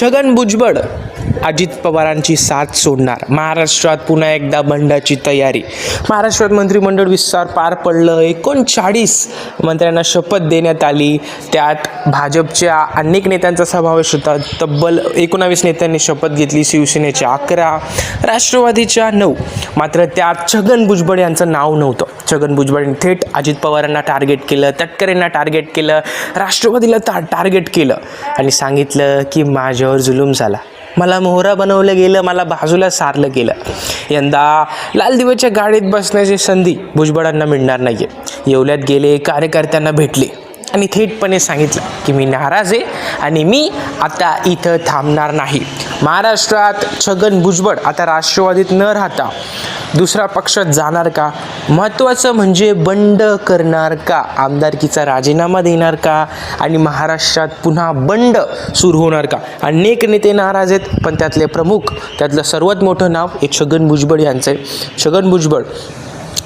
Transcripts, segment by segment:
छगन भुजबळ अजित पवारांची साथ सोडणार. महाराष्ट्रात पुन्हा एकदा बंडाची तयारी. महाराष्ट्रात मंत्रिमंडळ विस्तार पार पडलं. एकोणचाळीस मंत्र्यांना शपथ देण्यात आली. त्यात भाजपच्या अनेक नेत्यांचा समावेश होता. तब्बल एकोणावीस नेत्यांनी शपथ घेतली. शिवसेनेच्या अकरा राष्ट्रवादीच्या नऊ. मात्र त्यात छगन भुजबळ यांचं नाव नव्हतं. छगन भुजबळांनी थेट अजित पवारांना टार्गेट केलं. तटकरेंना टार्गेट केलं. राष्ट्रवादीला ता टार्गेट केलं. आणि सांगितलं की माझ्यावर जुलूम झाला. मला मोहरा बनवलं गेलं मला बाजूला सारलं गेलं. यंदा लाल दिव्याच्या गाडीत बसण्याची संधी भुजबळांना मिळणार नाही आहे येवल्यात गेले कार्यकर्त्यांना भेटले. आणि थेटपणे सांगितलं की मी नाराज आहे आणि मी आता इथं थांबणार नाही. महाराष्ट्रात छगन भुजबळ आता राष्ट्रवादीत न राहता दुसरा पक्षात जाणार का? महत्त्वाचं म्हणजे बंड करणार का? आमदारकीचा राजीनामा देणार का? आणि महाराष्ट्रात पुन्हा बंड सुरू होणार का? अनेक नेते नाराज आहेत पण त्यातले प्रमुख त्यातलं सर्वात मोठं नाव हे छगन भुजबळ यांचं आहे. छगन भुजबळ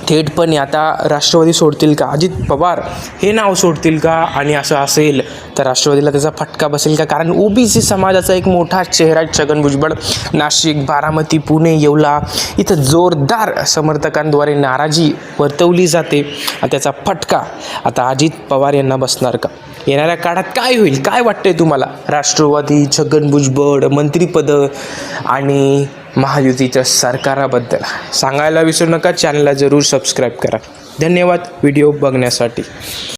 थेटपणे आता राष्ट्रवादी सोडतील का? अजित पवार हे नाव सोडतील का? आणि असं असेल तर राष्ट्रवादीला त्याचा फटका बसेल का? कारण ओबीसी समाजाचा एक मोठा चेहरा आहे छगन भुजबळ. नाशिक बारामती पुणे येवला इथं जोरदार समर्थकांद्वारे नाराजी वर्तवली जाते त्याचा फटका आता अजित पवार यांना बसणार का? येणाऱ्या काळात काय होईल? काय वाटतंय तुम्हाला? राष्ट्रवादी छगन भुजबळ मंत्रिपद आणि महायुतीच्या सरकाराबद्दल. सांगायला विसरू नका चॅनलला जरूर सबस्क्राईब करा. धन्यवाद व्हिडिओ बघण्यासाठी.